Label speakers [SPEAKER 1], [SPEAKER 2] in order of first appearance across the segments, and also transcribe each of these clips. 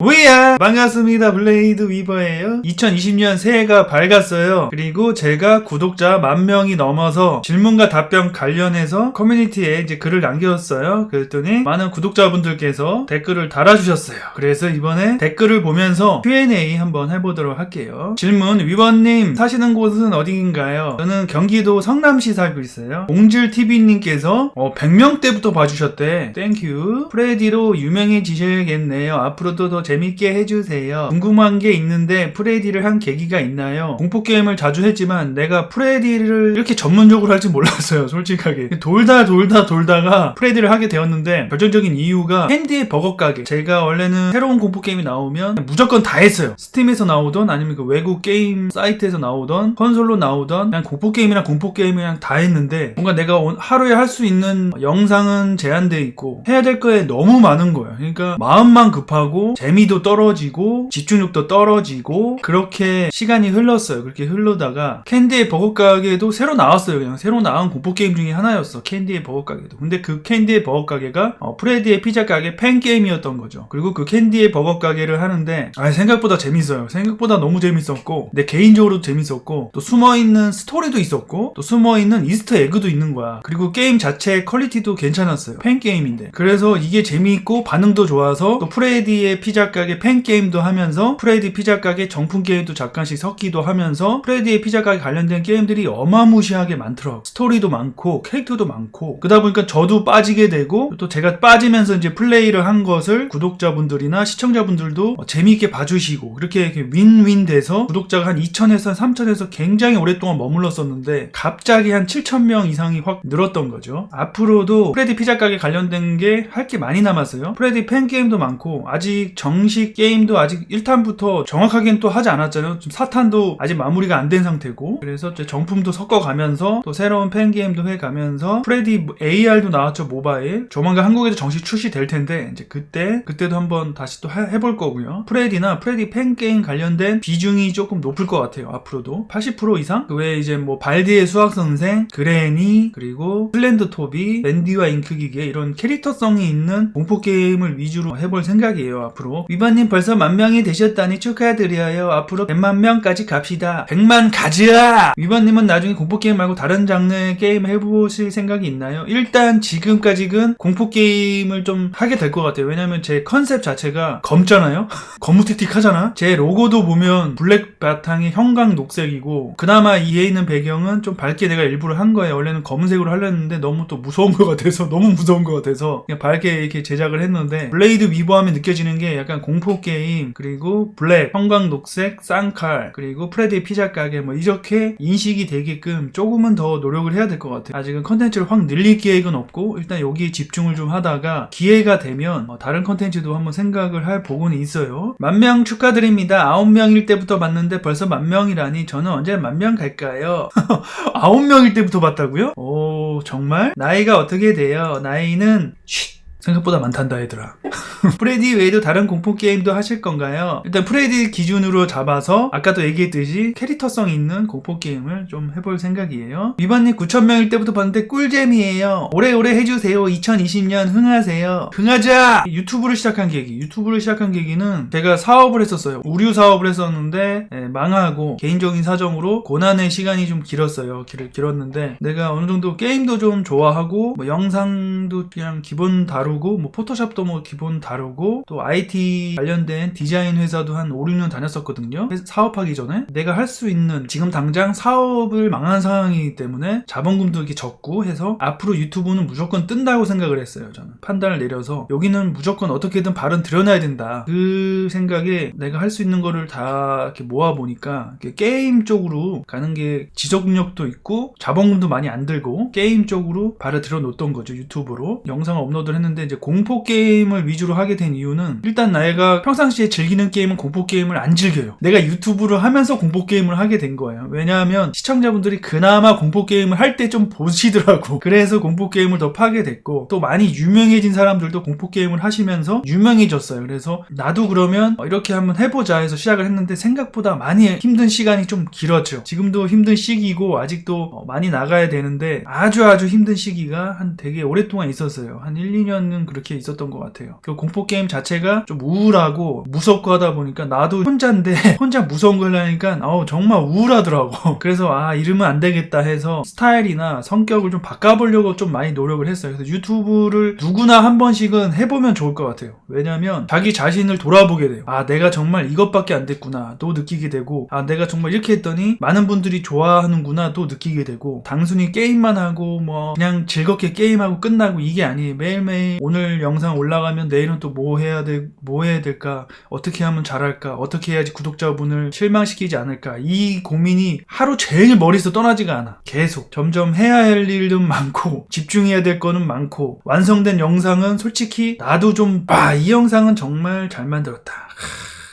[SPEAKER 1] 우야 반갑습니다. 블레이드 위버예요. 2020년 새해가 밝았어요. 그리고 제가 구독자 만 명이 넘어서 질문과 답변 관련해서 커뮤니티에 이제 글을 남겼어요. 그랬더니 많은 구독자분들께서 댓글을 달아주셨어요. 그래서 이번에 댓글을 보면서 Q&A 한번 해보도록 할게요. 질문 위버님 사시는 곳은 어디인가요? 저는 경기도 성남시 살고 있어요. 공질TV님께서 어, 100명대부터 봐주셨대. 땡큐 프레디로 유명해지셔야겠네요. 앞으로도 더 재밌게 해주세요. 궁금한 게 있는데 프레디를 한 계기가 있나요? 공포게임을 자주 했지만 내가 프레디를 이렇게 전문적으로 할줄 몰랐어요. 솔직하게. 돌다 돌다 돌다가 프레디를 하게 되었는데 결정적인 이유가 캔디의 버거 가게. 제가 원래는 새로운 공포게임이 나오면 무조건 다 했어요. 스팀에서 나오던 아니면 그 외국 게임 사이트에서 나오던 컨솔로 나오던 그냥 공포게임이랑 공포게임이랑 다 했는데 뭔가 내가 온- 하루에 할 수 있는 영상은 제한돼 있고 해야 될 거에 너무 많은 거예요. 그러니까 마음만 급하고 재미 도 떨어지고 집중력도 떨어지고 그렇게 시간이 흘렀어요. 그렇게 흐르다가 캔디의 버거 가게도 새로 나왔어요. 그냥 새로 나온 공포 게임 중에 하나였어. 캔디의 버거 가게도. 근데 그 캔디의 버거 가게가 어, 프레디의 피자 가게 팬 게임이었던 거죠. 그리고 그 캔디의 버거 가게를 하는데 아, 생각보다 재밌어요. 생각보다 너무 재밌었고 내 개인적으로도 재밌었고 또 숨어 있는 스토리도 있었고 또 숨어 있는 이스터 에그도 있는 거야. 그리고 게임 자체의 퀄리티도 괜찮았어요. 팬 게임인데. 그래서 이게 재미있고 반응도 좋아서 또 프레디의 피자 가게 팬 게임도 하면서 프레디 피자 가게 정품 게임도 잠깐씩 섞기도 하면서 프레디의 피자 가게 관련된 게임들이 어마무시하게 많더라고. 스토리도 많고 캐릭터도 많고 그러다 보니까 저도 빠지게 되고 또 제가 빠지면서 이제 플레이를 한 것을 구독자분들이나 시청자분들도 어, 재미있게 봐주시고 그렇게 윈윈 돼서 구독자가 한 2천에서 3천에서 굉장히 오랫동안 머물렀었는데 갑자기 한 7천 명 이상이 확 늘었던 거죠. 앞으로도 프레디 피자 가게 관련된 게 할게 많이 남았어요. 프레디 팬 게임도 많고 아직 정식 게임도 아직 1탄부터 정확하게는 또 하지 않았잖아요. 지금 4탄도 아직 마무리가 안 된 상태고 그래서 정품도 섞어가면서 또 새로운 팬 게임도 해가면서 프레디 AR도 나왔죠 모바일 조만간 한국에도 정식 출시될 텐데 이제 그때 그때도 한번 다시 또 해- 해볼 거고요. 프레디나 프레디 팬 게임 관련된 비중이 조금 높을 것 같아요. 앞으로도 80% 이상 그 외에 이제 뭐 발디의 수학 선생, 그레니 그리고 슬렌더 토비, 밴디와 잉크기계 이런 캐릭터성이 있는 공포 게임을 위주로 해볼 생각이에요. 앞으로 위반님 벌써 만 명이 되셨다니 축하드려요. 앞으로 100만 명까지 갑시다. 100만 가즈아! 위반님은 나중에 공포 게임 말고 다른 장르의 게임 해보실 생각이 있나요? 일단 지금까지는 공포 게임을 좀 하게 될 것 같아요. 왜냐면 제 컨셉 자체가 검잖아요. 검무틱틱하잖아. 제 로고도 보면 블랙 바탕에 형광 녹색이고 그나마 이에 있는 배경은 좀 밝게 내가 일부러 한 거예요. 원래는 검은색으로 하려 했는데 너무 또 무서운 것 같아서 너무 무서운 것 같아서 그냥 밝게 이렇게 제작을 했는데 블레이드 위버하면 느껴지는 게 약간 공포 게임 그리고 블랙 형광 녹색 쌍칼 그리고 프레디 피자 가게 뭐 이렇게 인식이 되게끔 조금은 더 노력을 해야 될 것 같아요. 아직은 컨텐츠를 확 늘릴 계획은 없고 일단 여기에 집중을 좀 하다가 기회가 되면 어, 다른 컨텐츠도 한번 생각을 할 보고는 있어요. 만명 축하드립니다. 아홉 명일 때부터 봤는데 벌써 만 명이라니 저는 언제 만명 갈까요? 아홉 명일 때부터 봤다고요? 오 정말? 나이가 어떻게 돼요? 나이는 쉿 생각보다 많단다 얘들아 프레디 외에도 다른 공포 게임도 하실 건가요? 일단 프레디 기준으로 잡아서 아까도 얘기했듯이 캐릭터성 있는 공포 게임을 좀 해볼 생각이에요. 위반님 9,000명일 때부터 봤는데 꿀잼이에요. 오래오래 해주세요. 2020년 흥하세요. 흥하자! 유튜브를 시작한 계기. 유튜브를 시작한 계기는 제가 사업을 했었어요. 우류 사업을 했었는데 예, 망하고 개인적인 사정으로 고난의 시간이 좀 길었어요. 길, 길었는데 내가 어느 정도 게임도 좀 좋아하고 뭐 영상도 그냥 기본 다루 고 뭐 포토샵도 뭐 기본 다루고 또 IT 관련된 디자인 회사도 한 5, 6년 다녔었거든요. 사업하기 전에 내가 할 수 있는 지금 당장 사업을 망한 상황이기 때문에 자본금도 이렇게 적고 해서 앞으로 유튜브는 무조건 뜬다고 생각을 했어요. 저는 판단을 내려서 여기는 무조건 어떻게든 발은 들여놔야 된다. 그 생각에 내가 할 수 있는 거를 다 이렇게 모아 보니까 게임 쪽으로 가는 게 지속력도 있고 자본금도 많이 안 들고 게임 쪽으로 발을 들여놓던 거죠 유튜브로 영상을 업로드를 했는데 이제 공포 게임을 위주로 하게 된 이유는 일단 내가 평상시에 즐기는 게임은 공포 게임을 안 즐겨요. 내가 유튜브를 하면서 공포 게임을 하게 된 거예요. 왜냐하면 시청자분들이 그나마 공포 게임을 할 때 좀 보시더라고. 그래서 공포 게임을 더 파게 됐고 또 많이 유명해진 사람들도 공포 게임을 하시면서 유명해졌어요. 그래서 나도 그러면 어, 이렇게 한번 해보자 해서 시작을 했는데 생각보다 많이 힘든 시간이 좀 길었죠. 지금도 힘든 시기고 아직도 어, 많이 나가야 되는데 아주 아주 힘든 시기가 한 되게 오랫동안 있었어요. 한 1, 2년 1년은 그렇게 있었던 것 같아요. 그 공포 게임 자체가 좀 우울하고 무섭고 하다 보니까 나도 혼자인데 혼자 무서운 걸 하니까 어우 정말 우울하더라고. 그래서 아 이러면 안 되겠다 해서 스타일이나 성격을 좀 바꿔보려고 좀 많이 노력을 했어요. 그래서 유튜브를 누구나 한 번씩은 해보면 좋을 것 같아요. 왜냐면 자기 자신을 돌아보게 돼요. 아 내가 정말 이것밖에 안 됐구나 또 느끼게 되고 아 내가 정말 이렇게 했더니 많은 분들이 좋아하는구나 또 느끼게 되고 단순히 게임만 하고 뭐 그냥 즐겁게 게임하고 끝나고 이게 아니에요. 매일매일 오늘 영상 올라가면 내일은 또 뭐 해야 돼, 뭐 해야 될까, 어떻게 하면 잘할까, 어떻게 해야지 구독자분을 실망시키지 않을까. 이 고민이 하루 종일 머리에서 떠나지가 않아. 계속. 점점 해야 할 일은 많고, 집중해야 될 거는 많고, 완성된 영상은 솔직히 나도 좀, 아, 이 영상은 정말 잘 만들었다.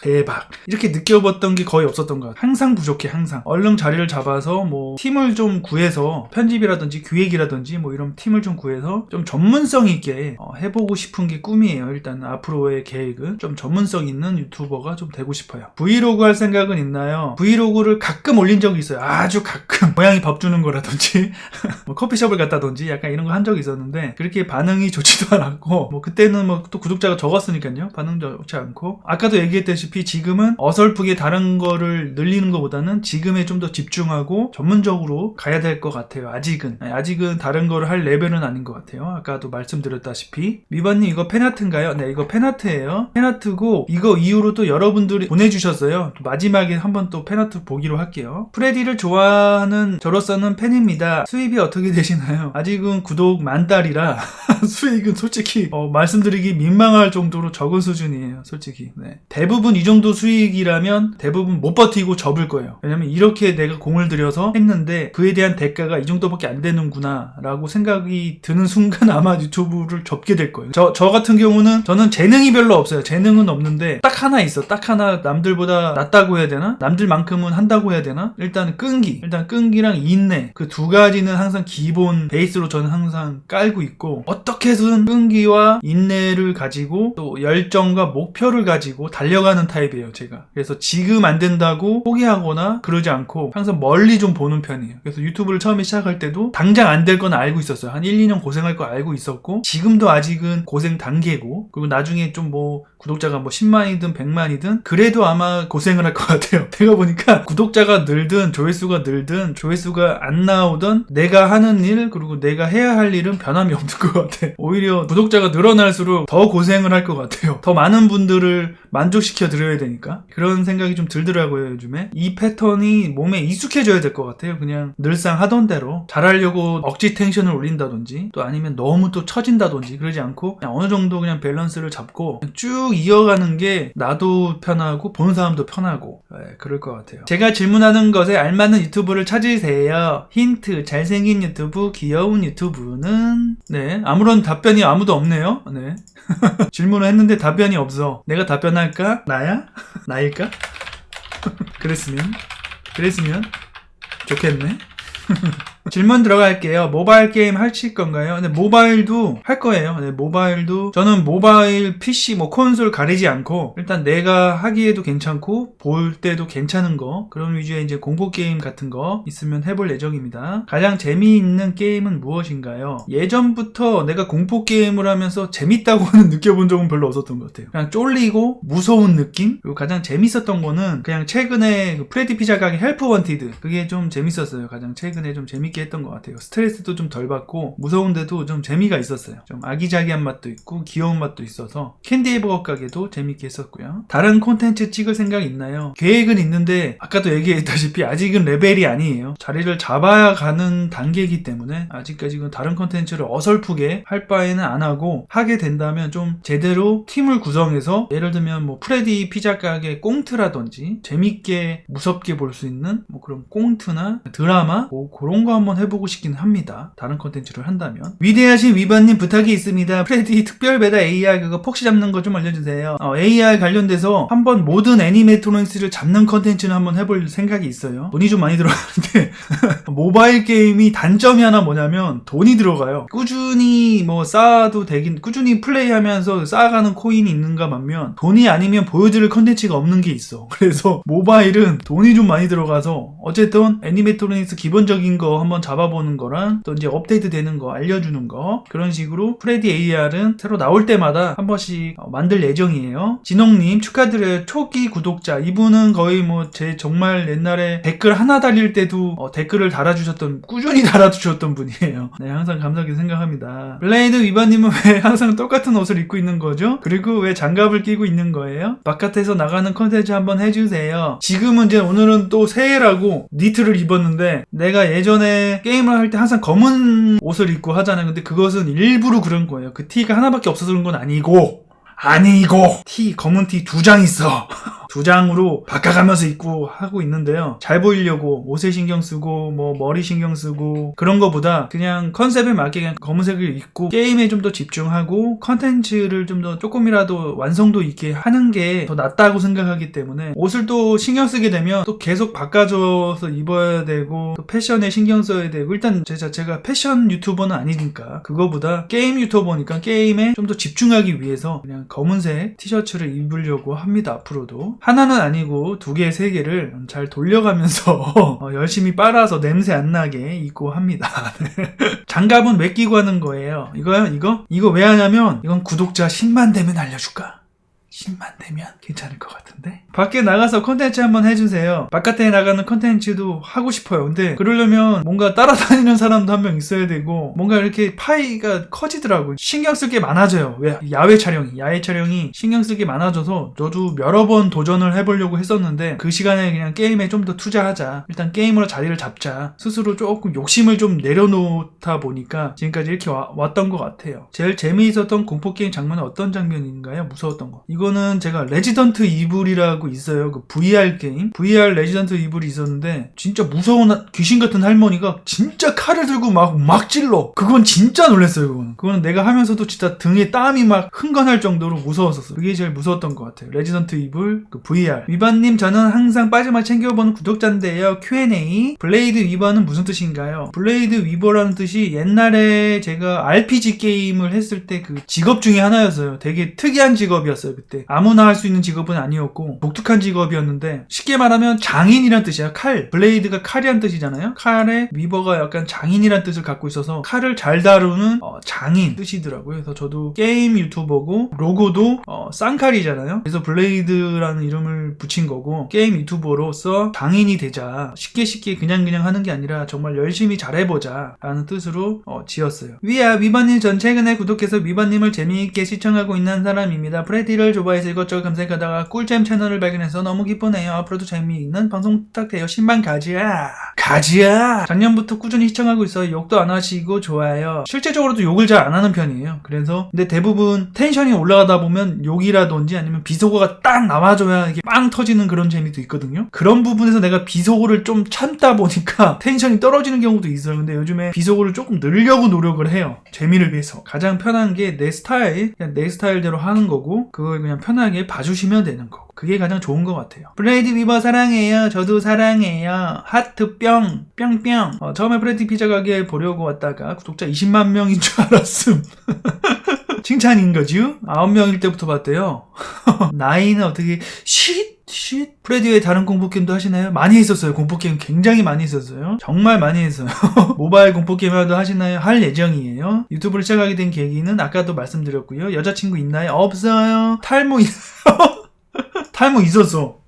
[SPEAKER 1] 대박. 이렇게 느껴봤던 게 거의 없었던 것 같아요. 항상 부족해, 항상. 얼른 자리를 잡아서 뭐 팀을 좀 구해서 편집이라든지 기획이라든지 뭐 이런 팀을 좀 구해서 좀 전문성 있게 어, 해보고 싶은 게 꿈이에요. 일단 앞으로의 계획은 좀 전문성 있는 유튜버가 좀 되고 싶어요. 브이로그 할 생각은 있나요? 브이로그를 가끔 올린 적이 있어요. 아주 가끔. 고양이 밥 주는 거라든지 뭐 커피숍을 갔다든지 약간 이런 거 한 적이 있었는데 그렇게 반응이 좋지도 않았고 뭐 그때는 뭐 또 구독자가 적었으니까요. 반응 좋지 않고 아까도 얘기했 다시피 지금은 어설프게 다른 거를 늘리는 것보다는 지금에 좀 더 집중하고 전문적으로 가야 될 것 같아요. 아직은 아직은 다른 거를 할 레벨은 아닌 것 같아요. 아까도 말씀드렸다시피 미반님 이거 팬아트인가요? 네 이거 팬아트예요. 팬아트고 이거 이후로 또 여러분들이 보내주셨어요. 마지막에 한번 또 팬아트 보기로 할게요. 프레디를 좋아하는 저로서는 팬입니다. 수입이 어떻게 되시나요? 아직은 구독 만 달이라 수익은 솔직히 어, 말씀드리기 민망할 정도로 적은 수준이에요. 솔직히 네. 대부분 이 정도 수익이라면 대부분 못 버티고 접을 거예요. 왜냐면 이렇게 내가 공을 들여서 했는데 그에 대한 대가가 이 정도밖에 안 되는구나 라고 생각이 드는 순간 아마 유튜브를 접게 될 거예요. 저, 저 같은 경우는 저는 재능이 별로 없어요. 재능은 없는데 딱 하나 있어. 딱 하나 남들보다 낫다고 해야 되나? 남들만큼은 한다고 해야 되나? 일단 끈기. 일단 끈기랑 인내. 그 두 가지는 항상 기본 베이스로 저는 항상 깔고 있고 어떻게 해서든 끈기와 인내를 가지고 또 열정과 목표를 가지고 달려가는 타입이에요, 제가. 그래서 지금 안 된다고 포기하거나 그러지 않고 항상 멀리 좀 보는 편이에요. 그래서 유튜브를 처음에 시작할 때도 당장 안 될 건 알고 있었어요. 한 1, 2년 고생할 거 알고 있었고 지금도 아직은 고생 단계고 그리고 나중에 좀 뭐 구독자가 뭐 10만이든 100만이든 그래도 아마 고생을 할 것 같아요. 내가 보니까 구독자가 늘든 조회수가 늘든 조회수가 안 나오던 내가 하는 일 그리고 내가 해야 할 일은 변함이 없는 것 같아. 오히려 구독자가 늘어날수록 더 고생을 할 것 같아요. 더 많은 분들을 만족시켜 드려야 되니까. 그런 생각이 좀 들더라고요 요즘에. 이 패턴이 몸에 익숙해져야 될 것 같아요. 그냥 늘상 하던 대로 잘하려고 억지 텐션을 올린다든지 또 아니면 너무 또 처진다든지 그러지 않고 그냥 어느 정도 그냥 밸런스를 잡고 쭉 이어가는 게 나도 편하고 보는 사람도 편하고 네, 그럴 것 같아요. 제가 질문하는 것에 알맞는 유튜브를 찾으세요. 힌트 잘생긴 유튜브 귀여운 유튜브는? 네 아무런 답변이 아무도 없네요. 네. 질문을 했는데 답변이 없어. 내가 답변할까? 나야? 나일까? 그랬으면 그랬으면 좋겠네. 질문 들어갈게요. 모바일 게임 하실 건가요? 근데 모바일도 할 거예요. 네, 모바일도 저는 모바일 PC 뭐 콘솔 가리지 않고 일단 내가 하기에도 괜찮고 볼 때도 괜찮은 거 그런 위주의 이제 공포 게임 같은 거 있으면 해볼 예정입니다. 가장 재미있는 게임은 무엇인가요? 예전부터 내가 공포 게임을 하면서 재밌다고는 느껴본 적은 별로 없었던 것 같아요. 그냥 쫄리고 무서운 느낌 그리고 가장 재밌었던 거는 그냥 최근에 그 프레디 피자 가게 헬프 원티드 그게 좀 재밌었어요. 가장 최근에 좀 재밌 게 했던 것 같아요. 스트레스도 좀 덜 받고 무서운데도 좀 재미가 있었어요. 좀 아기자기한 맛도 있고 귀여운 맛도 있어서 캔디 버거 가게도 재밌게 했었고요. 다른 콘텐츠 찍을 생각 있나요? 계획은 있는데 아까도 얘기했다시피 아직은 레벨이 아니에요. 자리를 잡아야 가는 단계이기 때문에 아직까지는 다른 콘텐츠를 어설프게 할 바에는 안 하고 하게 된다면 좀 제대로 팀을 구성해서 예를 들면 뭐 프레디 피자 가게 꽁트라든지 재밌게 무섭게 볼 수 있는 뭐 그런 꽁트나 드라마 뭐 그런 거 한번 해보고 싶긴 합니다. 다른 콘텐츠를 한다면 위대하신 위반님 부탁이 있습니다. 프레디 특별 배달 AR 그거 폭시 잡는 거 좀 알려주세요. 어, AR 관련돼서 한번 모든 애니메이토닉스를 잡는 콘텐츠는 한번 해볼 생각이 있어요. 돈이 좀 많이 들어가는데 모바일 게임이 단점이 하나 뭐냐면 돈이 들어가요. 꾸준히 뭐 쌓아도 되긴 꾸준히 플레이하면서 쌓아가는 코인이 있는가 반면 돈이 아니면 보여드릴 컨텐츠가 없는 게 있어. 그래서 모바일은 돈이 좀 많이 들어가서 어쨌든 애니메이토닉스 기본적인 거 한번 한번 잡아보는 거랑 또 이제 업데이트 되는 거 알려주는 거 그런 식으로 프레디 AR은 새로 나올 때마다 한 번씩 어, 만들 예정이에요. 진홍님 축하드려요. 초기 구독자 이분은 거의 뭐 제 정말 옛날에 댓글 하나 달릴 때도 어, 댓글을 달아주셨던 꾸준히 달아주셨던 분이에요. 네 항상 감사하게 생각합니다. 블레이드 위바님은 왜 항상 똑같은 옷을 입고 있는 거죠? 그리고 왜 장갑을 끼고 있는 거예요? 바깥에서 나가는 컨텐츠 한번 해주세요. 지금은 이제 오늘은 또 새해라고 니트를 입었는데 내가 예전에 게임을 할 때 항상 검은 옷을 입고 하잖아요. 근데 그것은 일부러 그런 거예요. 그 티가 하나밖에 없어서 그런 건 아니고 아니고 티 검은 티 두 장 있어. 두 장으로 바꿔가면서 입고 하고 있는데요. 잘 보이려고 옷에 신경 쓰고 뭐 머리 신경 쓰고 그런 거보다 그냥 컨셉에 맞게 그냥 검은색을 입고 게임에 좀 더 집중하고 컨텐츠를 좀 더 조금이라도 완성도 있게 하는 게 더 낫다고 생각하기 때문에 옷을 또 신경 쓰게 되면 또 계속 바꿔줘서 입어야 되고 또 패션에 신경 써야 되고 일단 제 자체가 패션 유튜버는 아니니까 그거보다 게임 유튜버니까 게임에 좀 더 집중하기 위해서 그냥 검은색 티셔츠를 입으려고 합니다 앞으로도 하나는 아니고 두 개, 세 개를 잘 돌려가면서 어, 열심히 빨아서 냄새 안 나게 입고 합니다. 장갑은 왜 끼고 하는 거예요? 이거요? 이거? 이거 왜 하냐면 이건 구독자 10만 되면 알려줄까? 10만 되면 괜찮을 것 같은데? 밖에 나가서 컨텐츠 한번 해주세요. 바깥에 나가는 컨텐츠도 하고 싶어요. 근데 그러려면 뭔가 따라다니는 사람도 한 명 있어야 되고 뭔가 이렇게 파이가 커지더라고요. 신경 쓸 게 많아져요. 왜? 야외 촬영이. 야외 촬영이 신경 쓸 게 많아져서 저도 여러 번 도전을 해보려고 했었는데 그 시간에 그냥 게임에 좀 더 투자하자. 일단 게임으로 자리를 잡자. 스스로 조금 욕심을 좀 내려놓다 보니까 지금까지 이렇게 와- 왔던 것 같아요. 제일 재미있었던 공포 게임 장면은 어떤 장면인가요? 무서웠던 거. 이거는 제가 레지던트 이블이라고 있어요. 그 VR 게임. VR 레지던트 이블이 있었는데 진짜 무서운 하- 귀신 같은 할머니가 진짜 칼을 들고 막, 막 찔러. 그건 진짜 놀랐어요, 그거는. 그거는 내가 하면서도 진짜 등에 땀이 막 흥건할 정도로 무서웠었어요. 그게 제일 무서웠던 것 같아요. 레지던트 이블, 그 VR. 위반님, 저는 항상 빠지만 챙겨보는 구독자인데요. Q&A. 블레이드 위버는 무슨 뜻인가요? 블레이드 위버라는 뜻이 옛날에 제가 RPG 게임을 했을 때 그 직업 중에 하나였어요. 되게 특이한 직업이었어요, 그때. 아무나 할 수 있는 직업은 아니었고, 독특한 직업이었는데, 쉽게 말하면 장인이란 뜻이야. 칼. 블레이드가 칼이란 뜻이잖아요. 칼에 위버가 약간 장인이란 뜻을 갖고 있어서, 칼을 잘 다루는 어, 장인 뜻이더라고요. 그래서 저도 게임 유튜버고, 로고도 어, 쌍칼이잖아요. 그래서 블레이드라는 이름을 붙인 거고, 게임 유튜버로서 장인이 되자. 쉽게 쉽게 그냥 그냥 하는 게 아니라 정말 열심히 잘해보자. 라는 뜻으로 어, 지었어요. 위아, 위바님 전 최근에 구독해서 위바님을 재미있게 시청하고 있는 사람입니다. 프레디를 좋아해서 이것저것 검색하다가 꿀잼 채널을 발견해서 너무 기쁘네요. 앞으로도 재미있는 방송 부탁해요. 신방 가지야. 가지야. 작년부터 꾸준히 시청하고 있어요. 욕도 안 하시고 좋아요. 실제적으로도 욕을 잘 안 하는 편이에요. 그래서 근데 대부분 텐션이 올라가다 보면 욕이라든지 아니면 비속어가 딱 나와줘야 이게 빵 터지는 그런 재미도 있거든요. 그런 부분에서 내가 비속어를 좀 참다 보니까 텐션이 떨어지는 경우도 있어요. 근데 요즘에 비속어를 조금 늘려고 노력을 해요. 재미를 위해서. 가장 편한 게 내 스타일, 그냥 내 스타일대로 하는 거고 그걸 그냥 편하게 봐주시면 되는 거고. 그게 가장 좋은 것 같아요. 블레이드 위버 사랑해요. 저도 사랑해요. 하트 뿅, 뿅뿅. 어, 처음에 브레디 피자 가게 보려고 왔다가 구독자 20만 명인 줄 알았음. 칭찬인 거죠? 9명일 때부터 봤대요. 나이는 어떻게, 쉿, 쉿. 프레디 외에 다른 공포게임도 하시나요? 많이 했었어요. 공포게임 굉장히 많이 했었어요. 정말 많이 했어요. 모바일 공포게임도 하시나요? 할 예정이에요. 유튜브를 시작하게 된 계기는 아까도 말씀드렸고요. 여자친구 있나요? 없어요. 탈모 있어요? 탈모 있었어.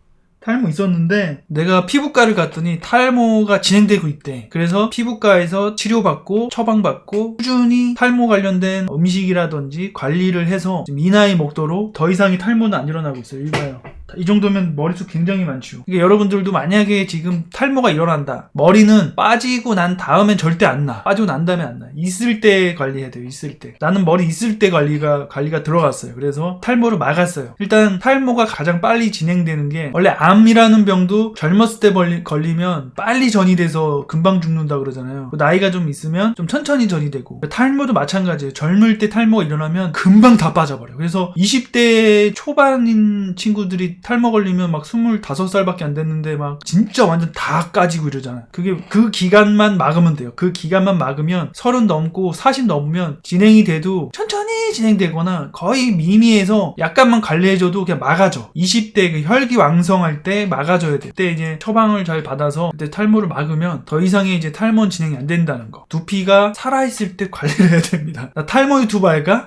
[SPEAKER 1] 탈모 있었는데 내가 피부과를 갔더니 탈모가 진행되고 있대. 그래서 피부과에서 치료받고 처방받고 꾸준히 탈모 관련된 음식이라든지 관리를 해서 이 나이 먹도록 더 이상의 탈모는 안 일어나고 있어요. 이봐요. 이 정도면 머리숱 굉장히 많죠. 이게 여러분들도 만약에 지금 탈모가 일어난다. 머리는 빠지고 난 다음엔 절대 안 나. 빠지고 난 다음에 안 나. 있을 때 관리해야 돼요. 있을 때. 나는 머리 있을 때 관리가 관리가 들어갔어요. 그래서 탈모를 막았어요. 일단 탈모가 가장 빨리 진행되는 게 원래 암이라는 병도 젊었을 때 걸리면 빨리 전이 돼서 금방 죽는다 그러잖아요. 나이가 좀 있으면 좀 천천히 전이 되고 탈모도 마찬가지예요. 젊을 때 탈모가 일어나면 금방 다 빠져버려. 요 그래서 20대 초반인 친구들이 탈모 걸리면 막 25살밖에 안 됐는데 막 진짜 완전 다 까지고 이러잖아요. 그게 그 기간만 막으면 돼요. 그 기간만 막으면 30 넘고 40 넘으면 진행이 돼도 천 천히 꾸준히 진행되거나 거의 미미해서 약간만 관리해줘도 그냥 막아줘. 20대 그 혈기 왕성할 때 막아줘야 돼. 그때 이제 처방을 잘 받아서 그때 탈모를 막으면 더 이상의 이제 탈모는 진행이 안 된다는 거. 두피가 살아있을 때 관리를 해야 됩니다. 나 탈모 유튜버 할까?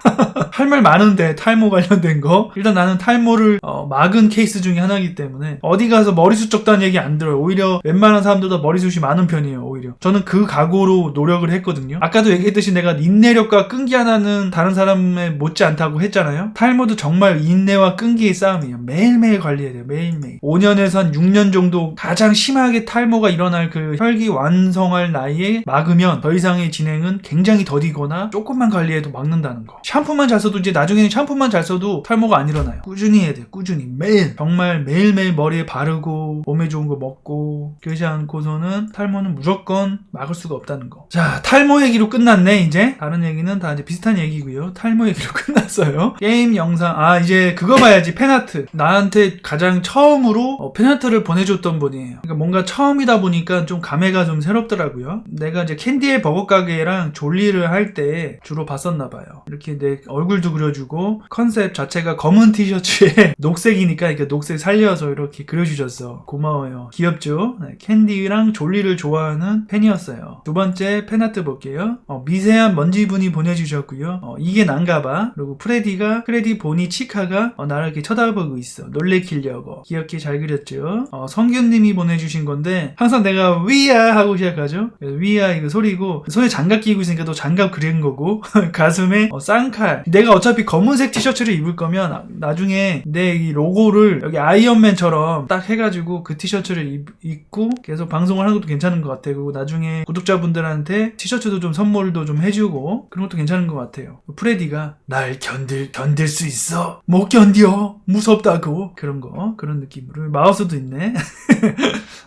[SPEAKER 1] 할 말 많은데 탈모 관련된 거. 일단 나는 탈모를 어, 막은 케이스 중에 하나이기 때문에 어디 가서 머리숱 적다는 얘기 안 들어요. 오히려 웬만한 사람들보다 머리숱이 많은 편이에요. 오히려 저는 그 각오로 노력을 했거든요. 아까도 얘기했듯이 내가 인내력과 끈기 하나는 다른 사람 에 못지 않다고 했잖아요. 탈모도 정말 인내와 끈기의 싸움이에요. 매일매일 관리해야 돼요. 매일매일. 5년에서 한 6년 정도 가장 심하게 탈모가 일어날 그 혈기 완성할 나이에 막으면 더 이상의 진행은 굉장히 더디거나 조금만 관리해도 막는다는 거. 샴푸만 잘 써도 이제 나중에는 샴푸만 잘 써도 탈모가 안 일어나요. 꾸준히 해야 돼요. 꾸준히. 매일. 정말 매일매일 머리에 바르고 몸에 좋은 거 먹고 그러지 않고서는 탈모는 무조건 막을 수가 없다는 거. 자, 탈모 얘기로 끝났네, 이제. 다른 얘기는 다 이제 비슷한 얘기고요. 탈모 얘기로 끝났어요. 게임 영상, 아, 이제 그거 봐야지, 팬아트. 나한테 가장 처음으로 어, 팬아트를 보내줬던 분이에요. 그러니까 뭔가 처음이다 보니까 좀 감회가 좀 새롭더라고요. 내가 이제 캔디의 버거 가게랑 졸리를 할 때 주로 봤었나 봐요. 이렇게 내 얼굴도 그려주고 컨셉 자체가 검은 티셔츠에 녹색이니까 이렇게 녹색 살려서 이렇게 그려주셨어. 고마워요. 귀엽죠? 네, 캔디랑 졸리를 좋아하는 팬이었어요. 두 번째 팬아트 볼게요. 어, 미세한 먼지분이 보내주셨고요. 어, 이게 난가 봐. 그리고 프레디가 프레디 보니 치카가 어, 나를 이렇게 쳐다보고 있어. 놀래키려고. 귀엽게 잘 그렸죠. 어, 성균님이 보내주신 건데 항상 내가 위야 하고 시작하죠. 위야 이거 소리고 손에 장갑 끼고 있으니까 또 장갑 그린 거고 가슴에 어, 쌍칼. 내가 어차피 검은색 티셔츠를 입을 거면 나- 나중에 내 이 로고를 여기 아이언맨처럼 딱 해가지고 그 티셔츠를 입, 입고 계속 방송을 하는 것도 괜찮은 것 같아요. 그리고 나중에 구독자분들한테 티셔츠도 좀 선물도 좀 해주고 그런 것도 괜찮은 것 같아요. 프레디가 날 견딜 견딜 수 있어 못 견뎌 무섭다고 그런 거 그런 느낌으로 마우스도 있네.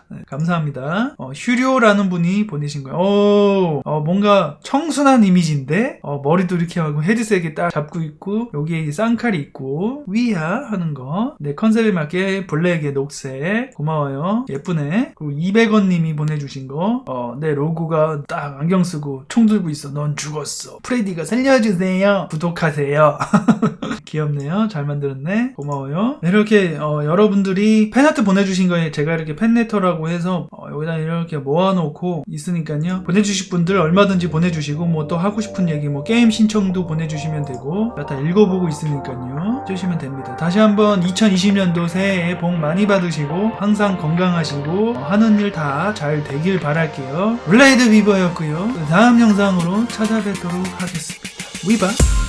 [SPEAKER 1] 네, 감사합니다. 어, 휴료라는 분이 보내신 거예요. 오, 어, 뭔가 청순한 이미지인데 어, 머리도 이렇게 하고 헤드셋에 딱 잡고 있고 여기에 이 쌍칼이 있고 위야 하는 거. 내 컨셉에 맞게 블랙에 녹색 고마워요. 예쁘네. 그리고 200원님이 보내주신 거. 어, 내 로고가 딱 안경 쓰고 총 들고 있어. 넌 죽었어. 프레디가 살려주세요. 하세요. 귀엽네요. 잘 만들었네. 고마워요. 네, 이렇게 어, 여러분들이 팬아트 보내주신 거에 제가 이렇게 팬레터라고 해서 어, 여기다 이렇게 모아놓고 있으니까요. 보내주실 분들 얼마든지 보내주시고 뭐 또 하고 싶은 얘기 뭐 게임 신청도 보내주시면 되고 다 읽어보고 있으니까요. 주시면 됩니다. 다시 한번 2020년도 새해에 복 많이 받으시고 항상 건강하시고 어, 하는 일 다 잘 되길 바랄게요. 블레이드 위버였고요. 다음 영상으로 찾아뵙도록 하겠습니다. 위바